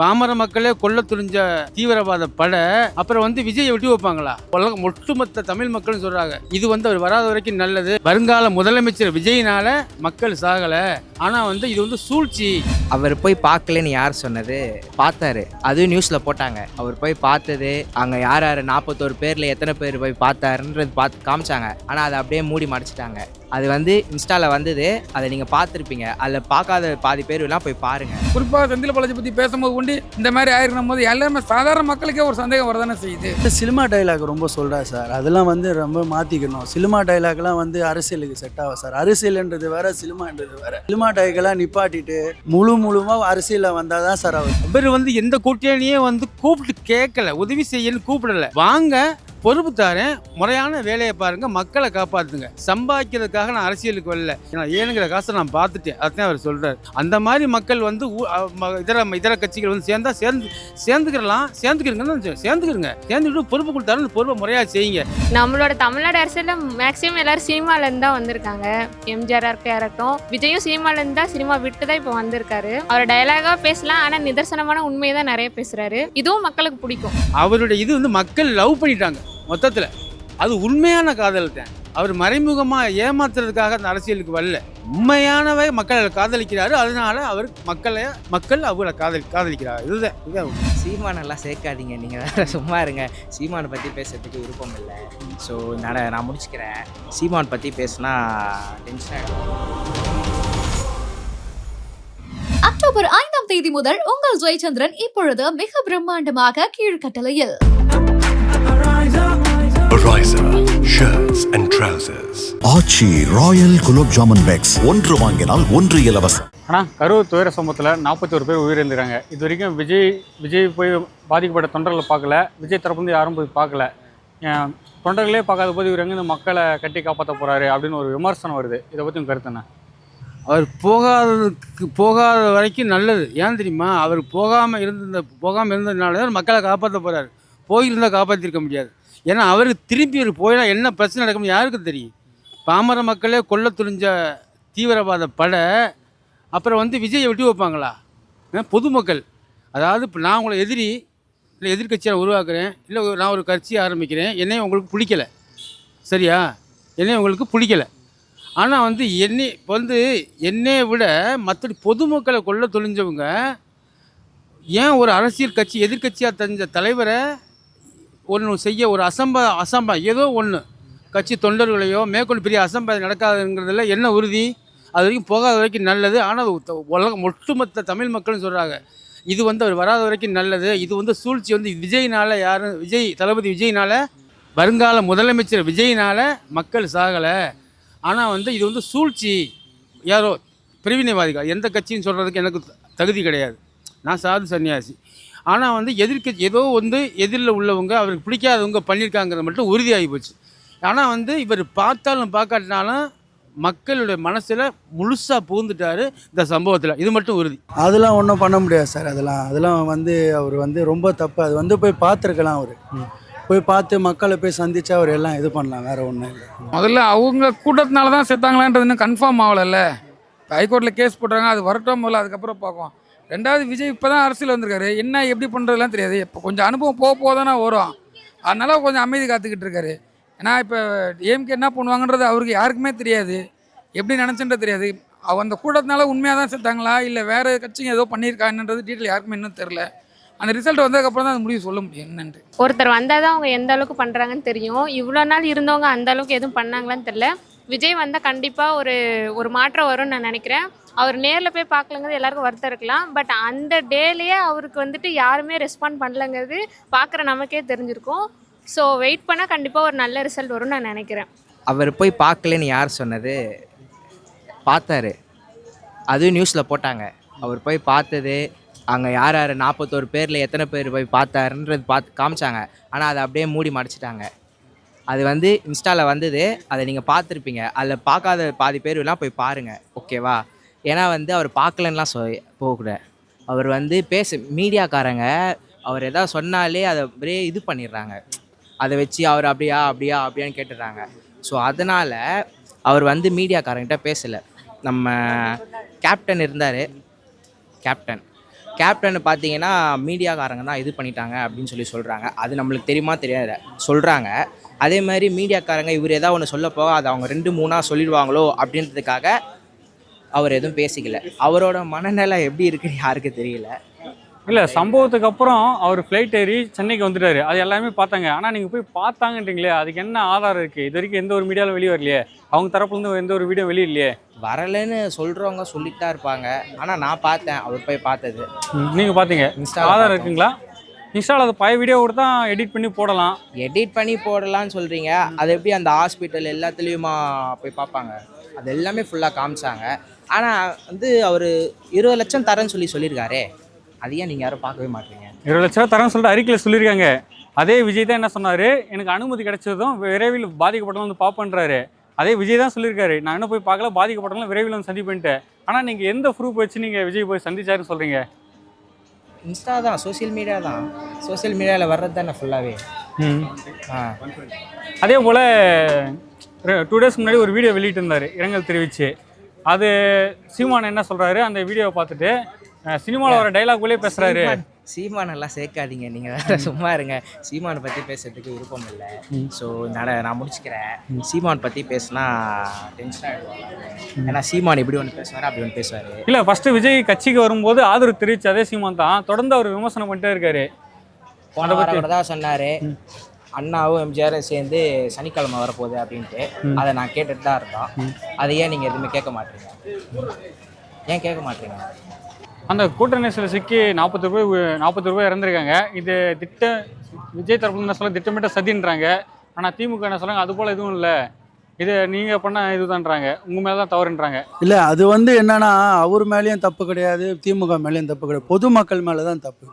பாமர மக்களே கொல்ல துணிஞ்ச தீவிரவாத படை அப்புறம் வந்து விஜயை விட்டு வைப்பாங்களா? உலகம் ஒட்டுமொத்த தமிழ் மக்கள்னு சொல்றாங்க. இது வந்து அவர் வராத வரைக்கும் நல்லது. வருங்கால முதலமைச்சர் விஜயினால மக்கள் சாகல. ஆனா வந்து இது வந்து சூழ்ச்சி. அவர் போய் பார்க்கலன்னு யார் சொன்னது? பார்த்தாரு. அதுவும் நியூஸில் போட்டாங்க. அவர் போய் பார்த்தது அங்கே யார் யார் நாற்பத்தோரு பேரில் எத்தனை பேர் போய் பார்த்தாருன்றது பார்த்து காமிச்சாங்க. ஆனால் அதை அப்படியே மூடி மறைச்சிட்டாங்க அது வந்து இன்ஸ்டாவில் வந்தது. அதை நீங்கள் பார்த்துருப்பீங்க. அதில் பார்க்காத பாதி பேர் எல்லாம் போய் பாருங்கள் குறிப்பாக செந்தில் பாலாஜி பற்றி பேசும்போது கொண்டு இந்த மாதிரி ஆயிருக்கும் போது எல்லாமே சாதாரண மக்களுக்கே ஒரு சந்தேகம் வரதானே செய்யுது. சினிமா டைலாக் ரொம்ப சொல்கிறா சார். அதெல்லாம் வந்து ரொம்ப மாற்றிக்கணும் சினிமா டைலாக்லாம் வந்து அரசியலுக்கு செட் ஆகும் சார். அரசியல்ன்றது வேற சினிமான்றது வேற. சினிமா டைலாக்லாம் நிப்பாட்டிட்டு முழு முழுமாக அரசியலில் வந்தால் தான் சார் அவர் இவர் வந்து எந்த கூட்டணியே வந்து கூப்பிட்டு கேட்கல. உதவி செய்யன்னு கூப்பிடல. வாங்க பொறுப்பு தாரேன் முறையான வேலையை பாருங்க மக்களை காப்பாத்துங்க. சம்பாதிக்கிறதுக்காக நான் அரசியலுக்கு வரல. நான் ஏனுங்கிற காசை நான் பார்த்துட்டேன். அதான் அவர் சொல்றாரு. அந்த மாதிரி மக்கள் வந்து இதர இதர கட்சிகள் வந்து சேர்ந்தா சேர்ந்து சேர்ந்துக்கிறலாம் சேர்ந்துக்கிறங்க சேர்ந்துக்கிறங்க. சேர்ந்துக்கிட்டு பொறுப்பு கொடுத்தாலும் பொறுப்பை முறையாக செய்யுங்க. நம்மளோட தமிழ்நாடு அரசியலில் மேக்ஸிமம் எல்லாரும் சினிமாலேருந்து தான் வந்திருக்காங்க. எம்ஜிஆர் இருக்கட்டும் விஜயும் சினிமாலேருந்து தான் சினிமா விட்டு தான் இப்போ வந்திருக்காரு. அவர் டயலாகாக பேசலாம். ஆனால் நிதர்சனமான உண்மையை தான் நிறைய பேசுகிறாரு இதுவும் மக்களுக்கு பிடிக்கும். அவருடைய இது வந்து மக்கள் லவ் பண்ணிட்டாங்க. மொத்தத்தில். அது உண்மையான காதல் தான். அவர் மறைமுகமாக ஏமாத்துறதுக்காக அந்த அரசியலுக்கு வரல. உண்மையானவை மக்களை காதலிக்கிறாரு. அதனால அவர் மக்களை மக்கள் அவரை காதலி காதலிக்கிறார். இதுதான். இதுதான். சீமானெல்லாம் சேர்க்காதீங்க. நீங்கள் வேறு சும்மா இருங்க. சீமானை பற்றி பேசுறதுக்கு விருப்பம் இல்லை. ஸோ நான் நான் முடிச்சுக்கிறேன். சீமான் பற்றி பேசினா டென்ஷன் ஆகிடும் அக்டோபர் ஐந்தாம் தேதி முதல் உங்கள் ஜெயச்சந்திரன் இப்பொழுது மிக பிரம்மாண்டமாக கீழ்கட்டளையில். Ariza shirts and trousers. Aachi royal gulab jamun packs ஒன்று வாங்கினால் ஒன்று இலவசம். ஆனால் கரூர் துயர சம்பவத்தில் நாற்பத்தி ஒரு பேர் உயிரிழந்துறாங்க இது வரைக்கும் விஜய் விஜய் போய் பாதிக்கப்பட்ட தொண்டர்களை பார்க்கல. விஜய் தரப்புலேருந்து யாரும் போய் பார்க்கல. ஏன் தொண்டர்களே பார்க்காத போது இவர் எங்கே இந்த மக்களை கட்டி காப்பாற்ற போகிறாரு அப்படின்னு ஒரு விமர்சனம் வருது. இதை பற்றி உங்க கருத்து என்ன? அவர் போகாததுக்கு போகாத வரைக்கும் நல்லது. ஏன் தெரியுமா? அவர் போகாமல் இருந்த போகாமல் இருந்ததுனால தான் மக்களை காப்பாற்ற போகிறாரு போயிருந்தால் காப்பாற்றிருக்க முடியாது. ஏன்னா அவருக்கு திரும்பி ஒரு போயினா என்ன பிரச்சனை நடக்கும்னு யாருக்கு தெரியும்? பாமர மக்களே கொல்ல துணிஞ்ச தீவிரவாத படை அப்புறம் வந்து விஜயை விட்டு வைப்பாங்களா? பொதுமக்கள். அதாவது இப்போ நான் உங்களை எதிரி இல்லை எதிர்கட்சியாக உருவாக்குறேன் இல்லை நான் ஒரு கட்சியை ஆரம்பிக்கிறேன் என்னையும் உங்களுக்கு பிடிக்கல. சரியா? என்னையும் உங்களுக்கு பிடிக்கல. ஆனால் வந்து என்னை இப்போ வந்து என்னையை விட மற்ற பொதுமக்களை கொல்ல தொழிஞ்சவங்க ஏன் ஒரு அரசியல் கட்சி எதிர்க்கட்சியாக தெரிஞ்ச தலைவரை ஒன்று செய்ய ஒரு அசம்ப அசம்பா ஏதோ ஒன்று கட்சி தொண்டர்களையோ மேற்கொண்டு பெரிய அசம்பாதம் நடக்காதுங்கிறதுல என்ன உறுதி? அது வரைக்கும் போகாத வரைக்கும் நல்லது. ஆனால் உலகம் ஒட்டுமொத்த தமிழ் மக்கள்னு சொல்கிறாங்க இது வந்து அவர் வராத வரைக்கும் நல்லது. இது வந்து சூழ்ச்சி வந்து விஜய்னால் யாரும் விஜய் தளபதி விஜய்னால் வருங்கால முதலமைச்சர் விஜய்னால் மக்கள் சாகலை. ஆனால் வந்து இது வந்து சூழ்ச்சி. யாரோ பிரிவினைவாதிகள் எந்த கட்சின்னு சொல்கிறதுக்கு எனக்கு தகுதி கிடையாது. நான் சாது சன்னியாசி. ஆனால் வந்து எதிர்க்க ஏதோ வந்து எதிரில் உள்ளவங்க அவருக்கு பிடிக்காதவங்க பண்ணியிருக்காங்கிறது மட்டும் உறுதியாகி போச்சு. ஆனால் வந்து இவர் பார்த்தாலும் பார்க்காட்டினாலும் மக்களுடைய மனசில் முழுசாக புகுந்துட்டாரு இந்த சம்பவத்தில். இது மட்டும் உறுதி. அதெல்லாம் ஒன்றும் பண்ண முடியாது சார் அதெல்லாம். அதெல்லாம் வந்து அவர் வந்து ரொம்ப தப்பு. அது வந்து போய் பார்த்துருக்கலாம் அவர். போய் பார்த்து மக்களை போய் சந்திச்சு அவர் எல்லாம் இது பண்ணலாம் வேற ஒன்றும் இல்லை. முதல்ல அவங்க கூட்டத்தினால தான் செத்தாங்களான்றது இன்னும் கன்ஃபார்ம் ஆகலைல்ல. ஹைகோர்ட்டில் கேஸ் போட்டுறாங்க அது வரட்டும் முதல்ல அதுக்கப்புறம் பார்ப்போம் ரெண்டாவது விஜய் இப்போ தான் அரசியல் வந்திருக்காரு. என்ன எப்படி பண்ணுறதுலாம் தெரியாது. இப்போ கொஞ்சம் அனுபவம் போக போக தானே வரும். அதனால் கொஞ்சம் அமைதி காத்துக்கிட்டு இருக்காரு. ஏன்னா இப்போ ஏம்கே என்ன பண்ணுவாங்கன்றது அவருக்கு யாருக்குமே தெரியாது. எப்படி நினச்சுன்றது தெரியாது. அவ அந்த கூட்டத்தினால உண்மையாக தான் செத்தாங்களா இல்லை வேறு கட்சிங்க ஏதோ பண்ணியிருக்காங்கன்றது டீட்டெயில் யாருக்குமே இன்னும் தெரில அந்த ரிசல்ட் வந்ததுக்கப்புறம் தான் அது முடிவு சொல்ல முடியும். என்னன்ட்டு. ஒருத்தர் வந்தால் தான் அவங்க எந்த அளவுக்கு பண்ணுறாங்கன்னு தெரியும். இவ்வளோ நாள் இருந்தவங்க அந்த அளவுக்கு எதுவும் பண்ணாங்களான்னு தெரில விஜய் வந்தால் கண்டிப்பாக ஒரு ஒரு மாற்றம் வரும்னு நான் நினைக்கிறேன். அவர் நேரில் போய் பார்க்கலங்கிறது எல்லாருக்கும் வருத்தம் இருக்கலாம். பட் அந்த டேலேயே அவருக்கு வந்துட்டு யாருமே ரெஸ்பாண்ட் பண்ணலங்கிறது பார்க்குற நமக்கே தெரிஞ்சிருக்கும். ஸோ வெயிட் பண்ணால் கண்டிப்பாக ஒரு நல்ல ரிசல்ட் வரும்னு நான் நினைக்கிறேன். அவர் போய் பார்க்கலன்னு யார் சொன்னது? பார்த்தாரு. அதுவும் நியூஸில் போட்டாங்க. அவர் போய் பார்த்தது அங்கே யார் யார் நாற்பத்தோரு பேரில் எத்தனை பேர் போய் பார்த்தாருன்றது பார்த்து காமிச்சாங்க. ஆனால் அதை அப்படியே மூடி மடிச்சிட்டாங்க. அது வந்து இன்ஸ்டாவில் வந்தது. அதை நீங்கள் பார்த்துருப்பீங்க. அதில் பார்க்காத பாதி பேர் எல்லாம் போய் பாருங்கள் ஓகேவா? ஏன்னா வந்து அவர் பார்க்கலன்னா சொ போகக்கூடாது அவர் வந்து பேச மீடியாக்காரங்க. அவர் எதாவது சொன்னாலே அதை அப்படியே இது பண்ணிடுறாங்க. அதை வச்சு அவர் அப்படியா அப்படியா அப்படியான்னு கேட்டுடுறாங்க. ஸோ அதனால் அவர் வந்து மீடியாக்காரங்கிட்ட பேசலை. நம்ம கேப்டன் இருந்தார். கேப்டன் கேப்டன் பார்த்தீங்கன்னா மீடியாக்காரங்க தான் இது பண்ணிட்டாங்க அப்படின்னு சொல்லி சொல்கிறாங்க அது நம்மளுக்கு தெரியுமா தெரியாது. சொல்கிறாங்க அதே மாதிரி மீடியாக்காரங்க இவர் ஏதாவது ஒன்று சொல்ல போக அதை அவங்க ரெண்டு மூணாக சொல்லிடுவாங்களோ அப்படின்றதுக்காக அவர் எதுவும் பேசிக்கல. அவரோட மனநிலை எப்படி இருக்குன்னு யாருக்கு தெரியல. இல்லை சம்பவத்துக்கு அப்புறம் அவர் ஃப்ளைட் ஏறி சென்னைக்கு வந்துட்டாரு. அது எல்லாமே பார்த்தாங்க. ஆனால் நீங்கள் போய் பார்த்தாங்கன்றீங்களே அதுக்கு என்ன ஆதாரம் இருக்குது இது வரைக்கும் எந்த ஒரு மீடியாவில் வெளியே வரலையே. அவங்க தரப்புலேருந்து எந்த ஒரு வீடியோ வெளியே இல்லையே வரலைன்னு சொல்கிறவங்க சொல்லிட்டு தான் இருப்பாங்க. ஆனால் நான் பார்த்தேன். அவர் போய் பார்த்தது. நீங்கள் பார்த்தீங்க. இன்ஸ்டால ஆதாரம். இருக்குங்களா? இன்ஸ்டாவில் அது பழைய வீடியோ கூட தான் எடிட் பண்ணி போடலாம். எடிட் பண்ணி போடலாம்னு சொல்கிறீங்க அது எப்படி அந்த ஹாஸ்பிட்டல் எல்லாத்துலேயுமா போய் பார்ப்பாங்க? அது எல்லாமே ஃபுல்லாக காமிச்சாங்க. ஆனால் வந்து அவர் இருபது லட்சம் தரேன்னு சொல்லி சொல்லியிருக்காரே அது ஏன் நீங்கள் யாரும் பார்க்கவே மாட்டீங்க. இருபது லட்ச ரூபா தரேன்னு சொல்லிட்டு அறிக்கையில் சொல்லியிருக்காங்க. அதே விஜய் தான் என்ன சொன்னார்? எனக்கு அனுமதி கிடைச்சதும் விரைவில் பாதிக்கப்பட்டவங்க வந்து பார்ப்பேன்றாரு அதே விஜய் தான் சொல்லியிருக்காரு. நான் இன்னும் போய் பார்க்கல பாதிக்கப்பட்டவங்களும் விரைவில் வந்து சந்திப்பேன்ட்டு ஆனால் நீங்கள் எந்த ப்ரூஃப் வச்சு நீங்கள் விஜய் போய் சந்திச்சாருன்னு சொல்கிறீங்க இன்ஸ்டா தான் சோஷியல் மீடியா தான். சோஷியல் மீடியாவில் வர்றது தானே ஃபுல்லாகவே ஆ. அதே போல் டூ டேஸ் முன்னாடி ஒரு வீடியோ வெளியிட்டிருந்தார் இரங்கல் தெரிவித்து அது சீமான் என்ன சொல்கிறாரு அந்த வீடியோவை பார்த்துட்டு சினிமாவில் வர டைலாக் போலே பேசுகிறாரு சீமான் எல்லாம் சேர்க்காதீங்க நீங்கள் வேற சும்மா இருங்க. சீமானை பற்றி பேசுறதுக்கு விருப்பம் இல்லை. ஸோ நட நான் முடிச்சுக்கிறேன். சீமான் பற்றி பேசினா டென்ஷன் ஆகிடுவாங்க ஏன்னா சீமான் இப்படி ஒன்று பேசுவார் அப்படி ஒன்று பேசுவார்? இல்லை ஃபஸ்ட்டு விஜய் கட்சிக்கு வரும்போது ஆதரவு தெரிவிச்ச அதே சீமான் தான். தொடர்ந்து அவர் விமர்சனம் பண்ணிட்டே இருக்காரு. போன வாரம் தான் சொன்னார். அண்ணாவும் எம்ஜிஆரும் சேர்ந்து சனிக்கிழமை வரப்போகுது அப்படின்ட்டு. அதை நான் கேட்டுட்டு தான் இருந்தோம். அதை ஏன் நீங்கள் எதுவுமே கேட்க மாட்டீங்க? ஏன் கேட்க மாட்டீங்க? அந்த கூட்ட நெரிசலில் சிக்கி நாற்பது ரூபாய் நாற்பது ரூபாய் இறந்துருக்காங்க. இது திட்ட விஜய் தரப்புல என்ன சொல்ல திட்டமிட்ட சதின்றாங்க. ஆனால் திமுக என்ன சொல்றாங்க அது போல் எதுவும் இல்லை. இது நீங்கள் பண்ண இதுதான்றாங்க. உங்கள் மேலே தான் தவறுன்றாங்க. இல்லை அது வந்து என்னன்னா அவர் மேலேயும் தப்பு கிடையாது திமுக மேலேயும் தப்பு கிடையாது. பொதுமக்கள் மேலே தான் தப்பு.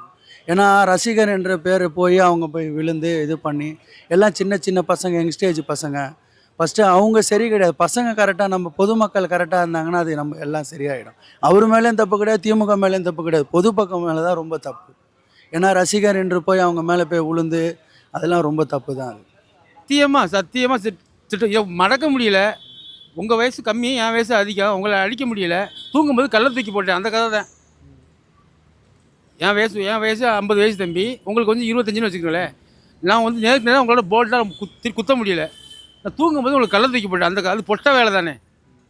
ஏன்னா ரசிகர் என்ற பேர் போய் அவங்க போய் விழுந்து இது பண்ணி எல்லாம் சின்ன சின்ன பசங்க யங்ஸ்டேஜ் பசங்க. ஃபஸ்ட்டு அவங்க சரி கிடையாது. பசங்க கரெக்டாக நம்ம பொதுமக்கள் கரெக்டாக இருந்தாங்கன்னா அது நம்ம எல்லாம் சரியாயிடும். அவர் மேலேயும் தப்பு கிடையாது திமுக மேலேயும் தப்பு கிடையாது. பொது பக்கம் மேலே தான் ரொம்ப தப்பு. ஏன்னா ரசிகர் என்று போய் அவங்க மேலே போய் உளுந்து அதெல்லாம் ரொம்ப தப்பு தான் அது சத்தியமாக சத்தியமாக திட்டம் ஐயோ, மடக்க முடியல. உங்கள் வயசு கம்மி என் வயசு அதிகம். உங்களை அழிக்க முடியல. தூங்கும்போது கல்லை தூக்கி போட்டேன் அந்த கதை தான் என் வயசு என் வயசு ஐம்பது வயசு தம்பி. உங்களுக்கு வந்து இருபத்தஞ்சுன்னு வச்சுக்கோங்களேன். நான் வந்து நேருக்கு நேரம் உங்களோட போல்ட்டாக குத்தி குத்த முடியல. நான் தூங்கும்போது உங்களுக்கு கலர் தூக்கி போட்டேன். அந்த அது பொட்ட வேலை தானே.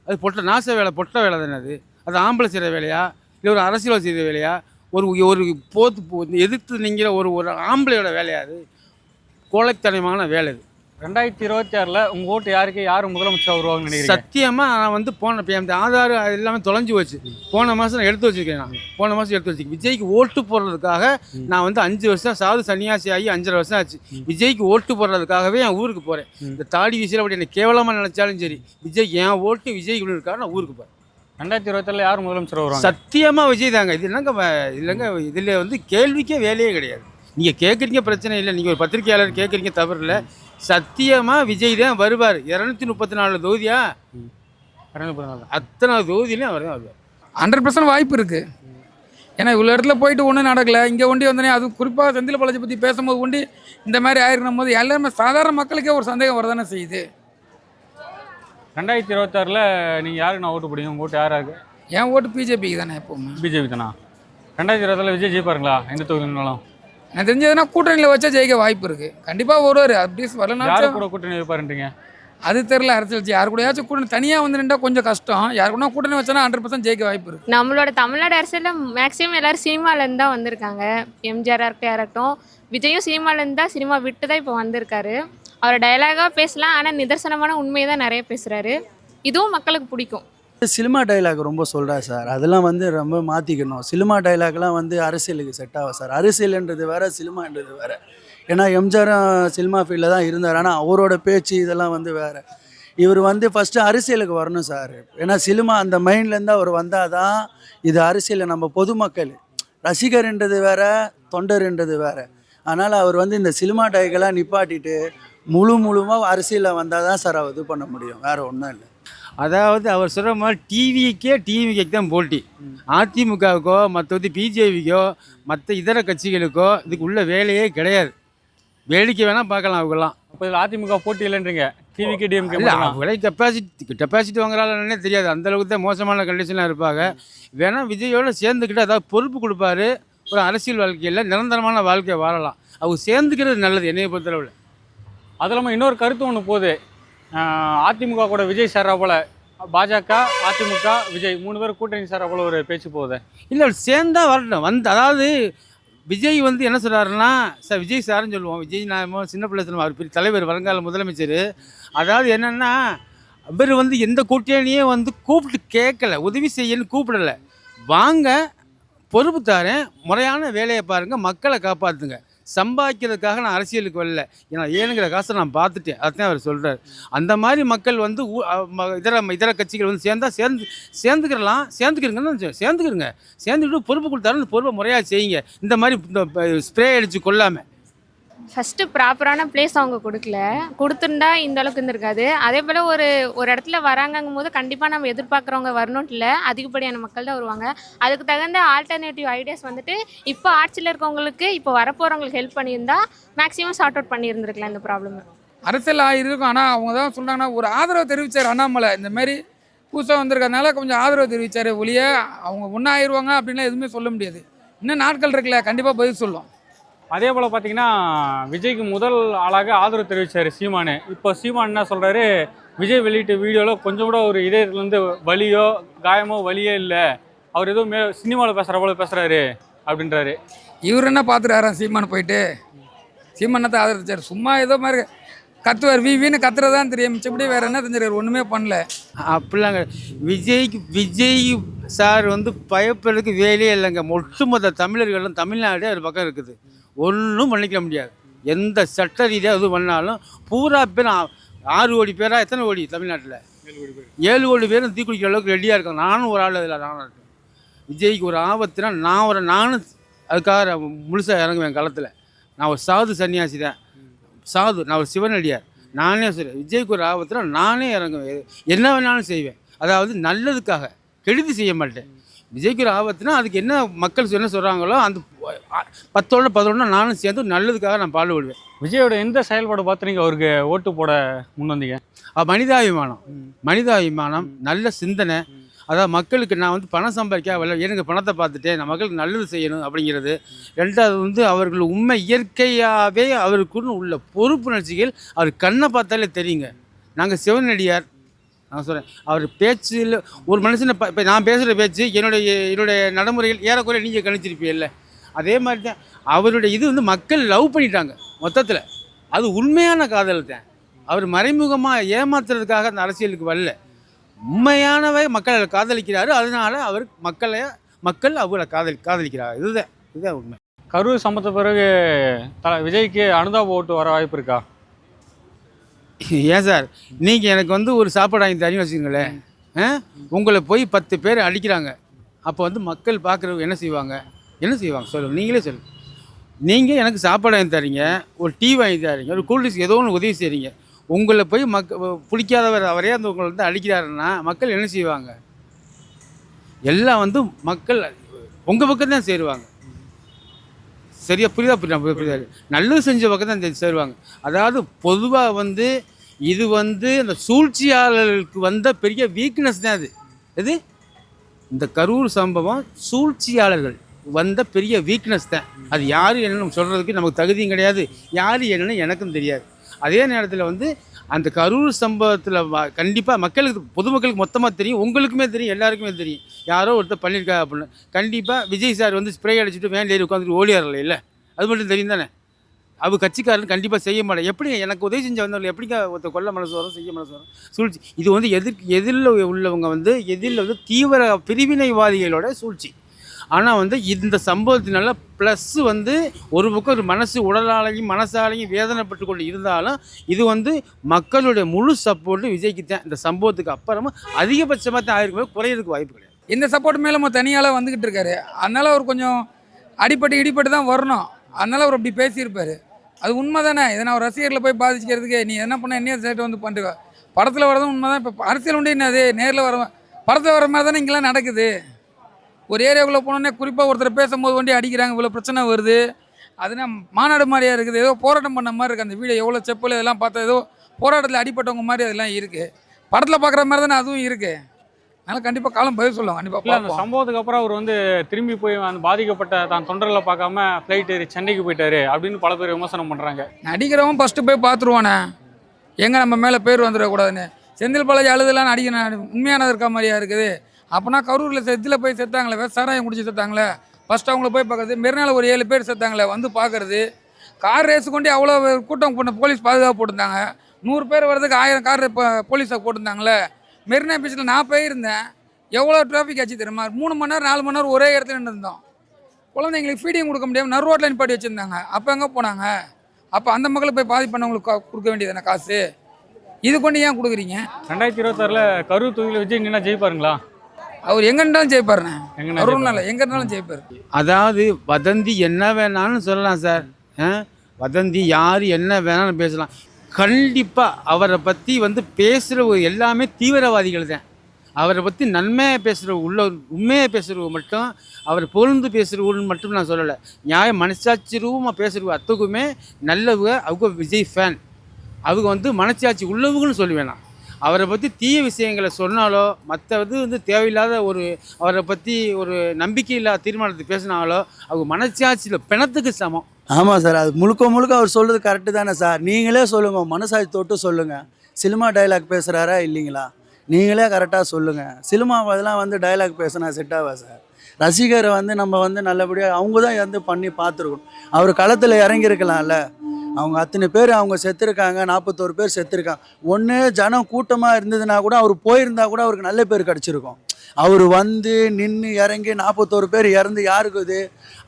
அது பொட்ட நாச வேலை பொட்ட வேலை தானே அது. அது ஆம்பளை செய்கிற வேலையா? இல்லை ஒரு அரசியல் செய்கிற வேலையா? ஒரு ஒரு போத்து போ- எதிர்த்து நீங்கிற ஒரு ஒரு ஆம்பளையோட வேலையா அது? கோழைத்தனமான வேலை அது. ரெண்டாயிரத்தி இருபத்தி ஆறில் உங்கள் ஓட்டு யாருக்கு? யார் முதலமைச்சர் வருவாங்கன்னு நினைக்கிறீங்க? சத்தியமாக நான் வந்து போன இப்போ அந்த ஆதார் எல்லாமே தொலைஞ்சு போச்சு. போன மாதம் நான் எடுத்து வச்சிருக்கேன் நான். போன மாதம் எடுத்து வச்சிருக்கேன். விஜய்க்கு ஓட்டு போடுறதுக்காக நான் வந்து அஞ்சு வருஷம் சாது சன்னியாசி ஆகி அஞ்சரை வருஷம் ஆச்சு. விஜய்க்கு ஓட்டு போடுறதுக்காகவே என் ஊருக்கு போகிறேன் இந்த தாடி விஷயம் அப்படி என்னை கேவலமாக நினச்சாலும் சரி விஜய் என் ஓட்டு விஜய்க்கு இருக்காரு நான் ஊருக்கு போகிறேன் ரெண்டாயிரத்தி இருபத்தாறில் யார் முதலமைச்சர் வருவாங்க சத்தியமாக விஜய் தாங்க. இது வ- இல்லைங்க இதில் வந்து கேள்விக்கே வேலையே கிடையாது. நீங்கள் கேட்குறீங்க பிரச்சனை இல்லை. நீங்கள் ஒரு பத்திரிக்கையாளர் கேட்குறீங்க தவறு இல்லை. சத்தியமாக விஜய் தான் வருவார். இரநூத்தி முப்பத்தி நாலு தொகுதியா. அத்தனை தொகுதியிலையும் அவர் தான் வருவார். ஹண்ட்ரட் பர்சன்ட் வாய்ப்பு இருக்குது ஏன்னா இவ்வளோ இடத்துல போயிட்டு ஒன்றும் நடக்கல. இங்கே ஒண்டி வந்தோடனே அதுவும் குறிப்பாக செந்தில் பாலாஜி பற்றி பேசும்போது ஒண்டி இந்த மாதிரி ஆயிருக்கும் போது எல்லாருமே சாதாரண மக்களுக்கே ஒரு சந்தேகம் வரதானே செய்யுது. ரெண்டாயிரத்தி இருபத்தாறில் நீங்கள் யாருக்கு நான் ஓட்டு உங்கள் ஓட்டு யாராருக்கு என் ஓட்டு பிஜேபிக்கு தானே எப்போவுமே. பிஜேபி தானா? ரெண்டாயிரத்தி இருபத்தாறில் விஜய் ஜெயிப்பாருங்களா? எந்த தொகுதினாலும் எனக்கு தெரிஞ்சதுன்னா கூட்டணியில் வச்சா ஜெயிக்க வாய்ப்பு இருக்குது கண்டிப்பாக வருவார். அட்லீஸ்ட் யாரு வரலனாச்சும் கூட கூட்டணி வைப்பாருன்றீங்க? அது தெரில அரசியல் யார் கூடயாச்சும் கூட்டணி தனியாக வந்து நின்றா கொஞ்சம் கஷ்டம். யார் கூட கூட்டணி வச்சானா ஹண்ட்ரட் பர்சன்ட் ஜெயிக்க வாய்ப்பு இருக்குது நம்மளோட தமிழ்நாடு அரசியலில் மேக்ஸிமம் எல்லாரும் சினிமாலேருந்து தான் வந்திருக்காங்க. எம்ஜிஆராக இருக்கட்டும் இருக்கட்டும். விஜயும் சினிமாலேருந்து தான் சினிமா விட்டு தான் இப்போ வந்திருக்காரு. அவர் டயலாகாக பேசலாம். ஆனால் நிதர்சனமான உண்மையை தான் நிறைய பேசுகிறாரு இதுவும் மக்களுக்கு பிடிக்கும். சினிமா டைலாக் ரொம்ப சொல்கிறா சார். அதெல்லாம் வந்து ரொம்ப மாற்றிக்கணும் சினிமா டைலாக்லாம் வந்து அரசியலுக்கு செட் ஆகும் சார். அரசியல்ன்றது வேறு சினிமான்றது வேறு. ஏன்னா எம்ஜிஆர் சினிமா ஃபீல்டில் தான் இருந்தார். ஆனால் அவரோட பேச்சு இதெல்லாம் வந்து வேற. இவர் வந்து ஃபஸ்ட்டு அரசியலுக்கு வரணும் சார். ஏன்னா சினிமா அந்த மைண்ட்லேருந்து அவர் வந்தால் தான் இது அரசியலில் நம்ம பொதுமக்கள் ரசிகர்ன்றது வேற தொண்டர்ன்றது வேறு. அதனால் அவர் வந்து இந்த சினிமா டைகெல்லாம் நிப்பாட்டிட்டு முழு முழுமாக அரசியலில் வந்தால் தான் சார் அவர் இது பண்ண முடியும். வேறு ஒன்றும் இல்லை. அதாவது அவர் சொல்கிற மாதிரி டிவிக்கே டிவிக்கு தான் போட்டி அதிமுகவுக்கோ மற்றது பிஜேபிக்கோ மற்ற இதர கட்சிகளுக்கோ இதுக்கு உள்ள வேலையே கிடையாது. வேடிக்கை வேணால் பார்க்கலாம் அவங்கெல்லாம். அப்போ இதில் அதிமுக போட்டி இல்லைன்றீங்க. டிவிக்கு டிஎம்கே இல்லை விலை கெப்பாசிட்டி கெப்பாசிட்டி வாங்குறாங்கன்னே தெரியாது. அந்த அளவுக்கு தான் மோசமான கண்டிஷனில் இருப்பாங்க. வேணா விஜயோட சேர்ந்துக்கிட்டு அதாவது பொறுப்பு கொடுப்பாரு. ஒரு அரசியல் வாழ்க்கையில் நிரந்தரமான வாழ்க்கையை வாழலாம். அவங்க சேர்ந்துக்கிறது நல்லது என்னைய பொறுத்தளவில். அது இல்லாமல் இன்னொரு கருத்து ஒன்று போகுது. அதிமுக கூட விஜய் சாரா போல பாஜக அதிமுக விஜய் மூணு பேர் கூட்டணி சாரா போல ஒரு பேச்சு போகுது. இல்லை சேர்ந்தா வரட்டும். வந்து அதாவது விஜய் வந்து என்ன சொல்கிறாருன்னா சார் விஜய் சார்னு சொல்லுவோம். விஜய் நான் சின்ன பிள்ளை சொல்லுவோம் அவர் பெரிய தலைவர் வருங்கால முதலமைச்சர். அதாவது என்னென்னா அவர் வந்து எந்த கூட்டணியே வந்து கூப்பிட்டு கேட்கல உதவி செய்யன்னு கூப்பிடலை. வாங்க பொறுப்பு தாரேன். முறையான வேலையை பாருங்கள் மக்களை காப்பாற்றுங்க சம்பாதிக்கிறதுக்காக நான் அரசியலுக்கு வரல. ஏன்னா ஏனுங்கிற காசை நான் பார்த்துட்டேன். அதுதான் அவர் சொல்கிறார் அந்த மாதிரி மக்கள் வந்து ஊ- ம- இதர இதர கட்சிகள் வந்து சேர்ந்தா சேர்ந்து சேர்ந்துக்கிறலாம். சேர்ந்துக்கிறீங்கன்னு சேர்ந்துக்கிறங்க. சேர்ந்துக்கிட்டு பொறுப்பு கொடுத்தாலும் பொறுப்பை முறையாக செய்யுங்க. இந்த மாதிரி இந்த ஸ்ப்ரே அடித்து கொள்ளாமல் ஃபஸ்ட்டு ப்ராப்பரான பிளேஸ் அவங்க கொடுக்கல. கொடுத்துருந்தா இந்த அளவுக்கு இருந்திருக்காது. அதே போல் ஒரு ஒரு இடத்துல வராங்கங்கும் போது கண்டிப்பாக நம்ம எதிர்பார்க்குறவங்க வரணும் இல்லை. அதிகப்படியான மக்கள் தான் வருவாங்க. அதுக்கு தகுந்த ஆல்டர்னேட்டிவ் ஐடியாஸ் வந்துட்டு இப்போ ஆட்சியில் இருக்கவங்களுக்கு இப்போ வரப்போகிறவங்களுக்கு ஹெல்ப் பண்ணியிருந்தா மேக்ஸிமம் சார்ட் அவுட் பண்ணியிருந்துருக்கலாம் இந்த ப்ராப்ளம் அரசியல் ஆகிருக்கும் ஆனால் அவங்க தான் சொல்கிறாங்கன்னா ஒரு ஆதரவு தெரிவித்தார் அண்ணாமலை. இந்த மாதிரி புதுசாக வந்திருக்கறதுனால கொஞ்சம் ஆதரவு தெரிவித்தார் ஒழிய அவங்க ஒன்றாயிருவாங்க அப்படின்லாம் எதுவுமே சொல்ல முடியாது. இன்னும் நாட்கள் இருக்குல்ல கண்டிப்பாக பதில் சொல்லும். அதே போல் பார்த்தீங்கன்னா விஜய்க்கு முதல் ஆளாக ஆதரவு தெரிவித்தார் சீமானு. இப்போ சீமான் என்ன சொல்கிறாரு விஜய் வெளியிட்ட வீடியோவில் கொஞ்சம் கூட ஒரு இதயத்துலேருந்து வலியோ காயமோ வலியோ இல்லை. அவர் ஏதோ மே சினிமாவில் பேசுகிற போல பேசுகிறாரு அப்படின்றாரு. இவர் என்ன பார்த்துட்டாராம் சீமான் போயிட்டு? சீமானத்தை ஆதரிச்சார்? சும்மா ஏதோ மாதிரி கத்துவார். வீ வீணு கத்துறதான் தெரியும். மிச்சப்படி வேற என்ன தெரிஞ்சிருக்காரு ஒன்றுமே பண்ணல. அப்படிலாங்க. விஜய்க்கு விஜய் சார் வந்து பயப்படுறதுக்கு வேலையே இல்லைங்க. ஒட்டுமொத்த தமிழர்களும் தமிழ்நாடே ஒரு பக்கம் இருக்குது. ஒன்றும் பண்ணிக்க முடியாது. எந்த சட்ட ரீதியாக இது பண்ணாலும் பூரா பேர் ஆறு கோடி பேரா எத்தனை கோடி தமிழ்நாட்டில்? ஏழு கோடி பேரும் தீக்குளிக்கிற அளவுக்கு ரெடியாக இருக்காங்க. நானும் ஒரு ஆள் அதில் நானும் இருக்கேன். விஜய்க்கு ஒரு ஆபத்துனா நான் ஒரு நானும் அதுக்காக முழுசாக இறங்குவேன் களத்தில். நான் ஒரு சாது சன்னியாசி தான். சாது நான் ஒரு சிவனடியார். நானே சொல்லுவேன் விஜய்க்கு ஒரு ஆபத்துனா நானே இறங்குவேன். என்ன வேணாலும் செய்வேன். அதாவது நல்லதுக்காக கெடுதி செய்ய மாட்டேன். விஜய்க்கு ஒரு ஆபத்துனா அதுக்கு என்ன மக்கள் என்ன சொல்கிறாங்களோ அந்த பத்தோட பதினொன்று நானும் சேர்ந்து நல்லதுக்காக நான் பாடுபடுவேன் விஜயோட எந்த செயல்பாடு பார்த்து நீங்கள் அவருக்கு ஓட்டு போட முன் வந்தீங்க மனிதாபிமானம். மனிதாபிமானம் நல்ல சிந்தனை. அதாவது மக்களுக்கு நான் வந்து பணம் சம்பாதிக்க வரல எனக்கு பணத்தை பார்த்துட்டேன் நான் மக்களுக்கு நல்லது செய்யணும் அப்படிங்கிறது. ரெண்டாவது வந்து அவர்கள் உண்மை இயற்கையாகவே அவருக்குன்னு உள்ள பொறுப்புணர்ச்சிகள் அவர் கண்ணை பார்த்தாலே தெரியுங்க. நாங்கள் சிவனடியார் நான் சொல்கிறேன் அவர் பேச்சில் ஒரு மனுஷனை இப்போ நான் பேசுகிற பேச்சு என்னுடைய என்னுடைய நடைமுறைகள் ஏறக்குறைய நீங்கள் கணிச்சிருப்பீல்ல அதே மாதிரி தான் அவருடைய இது வந்து மக்கள் லவ் பண்ணிட்டாங்க மொத்தத்தில். அது உண்மையான காதல் தான். அவர் மறைமுகமாக ஏமாத்துறதுக்காக அந்த அரசியலுக்கு வரல. உண்மையானவை மக்களை காதலிக்கிறாரு அதனால அவர் மக்களை மக்கள் அவரை காதலி காதலிக்கிறார். இதுதான் இதுதான் உண்மை. கரூர் சம்பந்த பிறகு த விஜய்க்கு அனுதாப ஓட்டு வர வாய்ப்பு இருக்கா? ஏன் சார்? நீங்கள் எனக்கு வந்து ஒரு சாப்பாடு வாங்கி தரீங்கன்னு வச்சுக்கோங்களேன். உங்களை போய் பத்து பேர் அடிக்கிறாங்க. அப்போ வந்து மக்கள் பார்க்குறவங்க என்ன செய்வாங்க? என்ன செய்வாங்க? சொல்லுங்கள் நீங்களே சொல்லுங்கள் நீங்கள் எனக்கு சாப்பாடு வாங்கி தரீங்க. ஒரு டீ வாங்கி தரீங்க. ஒரு கூல்ட்ரிங்க்ஸ் ஏதோ ஒன்று உதவி செய்கிறீங்க உங்களை போய் மக் பிடிக்காதவர் அவரே அந்த உங்களை வந்து அடிக்கிறாருன்னா மக்கள் என்ன செய்வாங்க? எல்லாம் வந்து மக்கள் உங்கள் பக்கம் தான் சேருவாங்க. சரியா புரியுதா? புரியுது? புரியுதா? நல்லது செஞ்ச பக்கம் தான் இந்த சேருவாங்க. அதாவது பொதுவாக வந்து இது வந்து அந்த சூழ்ச்சியாளர்களுக்கு வந்த பெரிய வீக்னஸ் தான் அது. எது? இந்த கரூர் சம்பவம் சூழ்ச்சியாளர்கள் வந்த பெரிய வீக்னஸ் தான். அது யார் என்னன்னு சொல்கிறதுக்கு நமக்கு தகுதியும் கிடையாது. யார் என்னன்னு எனக்கும் தெரியாது. அதே நேரத்தில் வந்து அந்த கரூர் சம்பவத்தில் கண்டிப்பாக மக்களுக்கு பொதுமக்களுக்கு மொத்தமாக தெரியும். உங்களுக்குமே தெரியும். எல்லாருக்குமே தெரியும். யாரோ ஒருத்தர் பண்ணியிருக்கா அப்படின்னு. கண்டிப்பாக விஜய் சார் வந்து ஸ்ப்ரே அடிச்சுட்டு வேன் ஏறி உட்காந்துட்டு ஓடியாரல இல்லை. அது மட்டும் தெரியும் தானே. அவர் கட்சிக்காரன் கண்டிப்பாக செய்ய மாட்டேன் எப்படி எனக்கு உதவி செஞ்ச வந்தவங்க எப்படிங்க ஒருத்தர் கொல்ல மனசு வரும் செய்ய மனசு வரும்? சூழ்ச்சி. இது வந்து எதிர் எதிரில் உள்ளவங்க வந்து எதிரில் வந்து தீவிர பிரிவினைவாதிகளோட சூழ்ச்சி. ஆனால் வந்து இந்த சம்பவத்தினால ப்ளஸ்ஸு வந்து ஒரு பக்கம் ஒரு மனசு உடலாலையும் மனசாலையும் வேதனைப்பட்டு கொண்டு இருந்தாலும் இது வந்து மக்களுடைய முழு சப்போர்ட்டு விஜய்க்கு தான். இந்த சம்பவத்துக்கு அப்புறமா அதிகபட்சமாக தான் ஆயிருக்குமே குறையிறதுக்கு வாய்ப்பு கிடையாது. இந்த சப்போர்ட் மேலே நம்ம தனியால் வந்துக்கிட்டு இருக்காரு. அதனால் அவர் கொஞ்சம் அடிப்பட்டு இடிப்பட்டு தான் வரணும். அதனால் அவர் அப்படி பேசியிருப்பார். அது உண்மை தானே இதை நான் ஒரு ரசிகர்களை போய் பாதிக்கிறதுக்கு நீ என்ன பண்ண என்ன சேட்டை வந்து பண்ணுற படத்தில் வரதும் உண்மை தான் இப்போ அரசியல் உண்டு என்னது நேரில் வர படத்தில் வர மாதிரி தானே இங்கெல்லாம் நடக்குது. ஒரு ஏரியாவுக்குள்ளே போனோன்னே குறிப்பாக ஒருத்தர் பேசும்போது வண்டி அடிக்கிறாங்க இவ்வளோ பிரச்சனை வருது. அதுனா மாநாடு மாதிரியா இருக்குது. ஏதோ போராட்டம் பண்ண மாதிரி இருக்குது அந்த வீடியோ எவ்வளோ செப்பல் இதெல்லாம் பார்த்தா ஏதோ போராட்டத்தில் அடிப்பட்டவங்க மாதிரி அதெல்லாம் இருக்குது படத்தில் பார்க்குற மாதிரி தானே அதுவும் இருக்குது அதனால் கண்டிப்பாக காலம் பதில் சொல்லுவாங்க. இல்லை கண்டிப்பாக அந்த சம்பவத்துக்கு அப்புறம் அவர் வந்து திரும்பி போய் அந்த பாதிக்கப்பட்ட தான் தொண்டர்களை பார்க்காம ஃப்ளைட் ஏறி சென்னைக்கு போயிட்டாரு அப்படின்னு பல பேர் விமர்சனம் பண்ணுறாங்க நடிக்கிறவன் ஃபஸ்ட்டு போய் பார்த்துருவானே. எங்கே நம்ம மேலே பேர் வந்துடக்கூடாதுன்னு. செந்தில் பாலாஜி அழுதெல்லாம் நடிக்க உண்மையானது இருக்க மாதிரியா இருக்குது. அப்போனா கரூரில் செத்தில் போய் செத்தாங்களே விவசாயம் குடிச்சு செத்தாங்களே. ஃபஸ்ட்டு அவங்கள போய் பார்க்கறது மெரினால ஒரு ஏழு பேர் செத்தாங்களே வந்து பார்க்கறது. கார் ரேஸ் கொண்டு அவ்வளோ கூட்டம் பண்ண போலீஸ் பாதுகாப்பு போட்டிருந்தாங்க. நூறு பேர் வர்றதுக்கு ஆயிரம் கார் போலீஸை போட்டிருந்தாங்களே. மெரினா பீச்சில் நான் போயிருந்தேன். எவ்வளோ டிராஃபிக் ஆச்சு தெரியுமா? மூணு மணி நேரம் நாலு மணி நேரம் ஒரே இடத்துல நின்று இருந்தோம் குழந்தைங்களுக்கு ஃபீடிங் கொடுக்க முடியாமல் நடு ரோட்டில் நிப்பாட்டி வச்சுருந்தாங்க. அப்போ எங்கே போனாங்க? அப்போ அந்த மக்களுக்கு போய் பாதிப்பண்ணவங்களுக்கு கா- கொடுக்க வேண்டியதானே காசு? இது கொண்டு ஏன் கொடுக்குறீங்க? ரெண்டாயிரத்தி இருபத்தாறில் கரூர் தொகுதியில் விஜய் நின்னா ஜெயிப்பாருங்களா? அவர் எங்கே இருந்தாலும் ஜெயிப்பாருண்ணே. இல்லை எங்கே இருந்தாலும் ஜெயிப்பார். அதாவது வதந்தி என்ன வேணாலும் சொல்லலாம் சார். ஆ? வதந்தி யார் என்ன வேணாலும் பேசலாம். கண்டிப்பாக அவரை பற்றி வந்து பேசுகிற எல்லாமே தீவிரவாதிகள் தான். அவரை பற்றி நன்மையாக பேசுகிற உள்ள உண்மையாக பேசுகிறவங்க மட்டும் அவர் பொருந்து பேசுகிறவன்னு மட்டும் நான் சொல்லலை. நியாய மனசாட்சி ரூபமாக பேசுகிறவங்க அத்துக்குமே நல்லவங்க அவங்க விஜய் ஃபேன் அவங்க வந்து மனசாட்சி உள்ளவங்கன்னு சொல்லுவேன் நான் அவரை பற்றி தீய விஷயங்களை சொன்னாலோ மற்றது வந்து தேவையில்லாத ஒரு அவரை பற்றி ஒரு நம்பிக்கை இல்லாத தீர்மானத்தை பேசினாலோ அவங்க மனசாட்சியில் பிணத்துக்கு சமம். ஆமாம் சார் அது முழுக்க முழுக்க அவர் சொல்கிறது கரெக்டு தானே சார். நீங்களே சொல்லுங்கள் மனசாட்சி தொட்டு சொல்லுங்கள் சினிமா டைலாக் பேசுகிறாரா இல்லைங்களா? நீங்களே கரெக்டாக சொல்லுங்கள் சினிமா அதெல்லாம் வந்து டைலாக் பேசினா செட் சார்? ரசிகரை வந்து நம்ம வந்து நல்லபடியாக அவங்க தான் வந்து பண்ணி பார்த்துருக்கணும். அவர் களத்தில் இறங்கியிருக்கலாம்ல. அவங்க அத்தனை பேர் அவங்க செத்துருக்காங்க நாற்பத்தோரு பேர் செத்துருக்காங்க. ஒன்று ஜனம் கூட்டமாக இருந்ததுன்னா கூட அவர் போயிருந்தா கூட அவருக்கு நல்ல பேர் கிடச்சிருக்கும். அவர் வந்து நின்று இறங்கி நாற்பத்தோரு பேர் இறந்து யாருக்கு இது?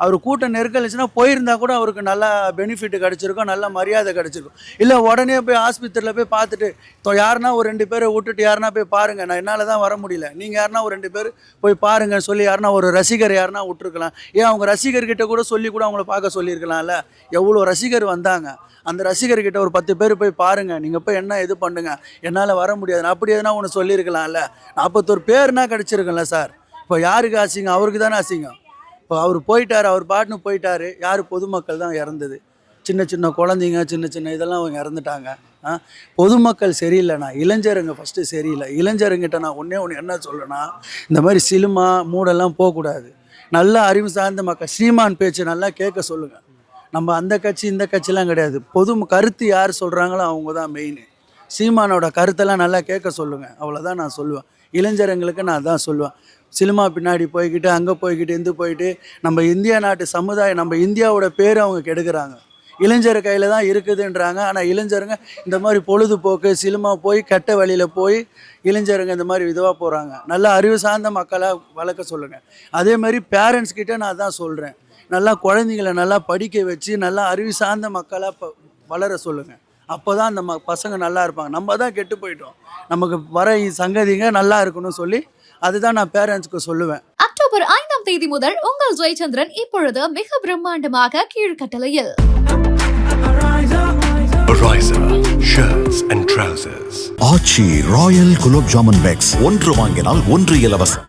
அவர் கூட்டம் நெருக்கல் போயிருந்தா கூட அவருக்கு நல்லா பெனிஃபிட் கிடச்சிருக்கும் நல்ல மரியாதை கிடச்சிருக்கும். இல்லை உடனே போய் ஆஸ்பத்திரியில் போய் பார்த்துட்டு இப்போ யாருன்னா ஒரு ரெண்டு பேரை விட்டுட்டு யாருன்னா போய் பாருங்கள் நான் என்னால் தான் வர முடியல. நீங்கள் யாருன்னா ஒரு ரெண்டு பேர் போய் பாருங்கன்னு சொல்லி யாருன்னா ஒரு ரசிகர் யாருன்னா விட்டுருக்கலாம். ஏன் அவங்க ரசிகர்கிட்ட கூட சொல்லி கூட அவங்கள பார்க்க சொல்லியிருக்கலாம்ல? எவ்வளோ ரசிகர் வந்தாங்க. அந்த ரசிகர்கிட்ட ஒரு பத்து பேர் போய் பாருங்கள் நீங்கள் போய் என்ன இது பண்ணுங்கள் என்னால் வர முடியாது. அப்படி எதுனா ஒன்று சொல்லியிருக்கலாம்ல? நாற்பத்தோரு பேர்னா கிடச்சி கிடச்சிருக்குல்ல சார். இப்போ யாருக்கு அசிங்கம்? அவருக்கு தானே அசிங்கம். இப்போ அவர் போயிட்டார் அவர் பாட்டுன்னு போயிட்டாரு. யார் பொதுமக்கள் தான் இறந்தது. சின்ன சின்ன குழந்தைங்க சின்ன சின்ன இதெல்லாம் அவங்க இறந்துட்டாங்க. ஆ? பொதுமக்கள் சரியில்லைண்ணா இளைஞருங்க ஃபஸ்ட்டு சரியில்லை. இளைஞருங்கிட்ட நான் ஒன்றே ஒன்று என்ன சொல்லுன்னா இந்த மாதிரி சினிமா மூடெல்லாம் போகக்கூடாது. நல்ல அறிவு சார்ந்த மக்கள் ஸ்ரீமான் பேச்சு நல்லா கேட்க சொல்லுங்கள் நம்ம அந்த கட்சி இந்த கட்சிலாம் கிடையாது. பொது கருத்து யார் சொல்கிறாங்களோ அவங்க தான் மெயின் சீமானோட கருத்தெல்லாம் நல்லா கேட்க சொல்லுங்கள் அவ்வளோதான் நான் சொல்லுவேன். இளைஞர்களுக்கு நான் அதான் சொல்லுவேன். சினிமா பின்னாடி போய்கிட்டு அங்கே போய்கிட்டு இந்து போயிட்டு நம்ம இந்தியா நாட்டு சமுதாயம் நம்ம இந்தியாவோட பேர் அவங்க கெடுக்கிறாங்க. இளைஞர் கையில் தான் இருக்குதுன்றாங்க. ஆனால் இளைஞருங்க இந்த மாதிரி பொழுதுபோக்கு சினிமா போய் கெட்ட வழியில் போய் இளைஞருங்க இந்த மாதிரி இதுவாக போகிறாங்க நல்லா அறிவு சார்ந்த மக்களாக வளர்க்க சொல்லுங்கள் அதே மாதிரி பேரண்ட்ஸ் கிட்டே நான் தான் சொல்கிறேன் நல்லா குழந்தைங்கள நல்லா படிக்க வச்சு நல்லா அறிவு சார்ந்த மக்களாக ப வளர சொல்லுங்கள் அப்போ தான் அந்த ம பசங்க நல்லா இருப்பாங்க. நம்ம தான் கெட்டு போயிட்டோம். நமக்கு வர சங்கதிங்க நல்லா இருக்கணும்னு சொல்லி அதுதான் நான் பேரண்ட்ஸ்க்கு சொல்லுவேன். அக்டோபர் ஐந்தாம் தேதி முதல் உங்கள் ஜெயச்சந்திரன் இப்பொழுது மிக பிரம்மாண்டமாக கீழ்கட்டளையில். Ariza Shirts and Trousers. Aachi royal gulab jamun packs ஒன்று வாங்கினால் ஒன்று இலவசம்.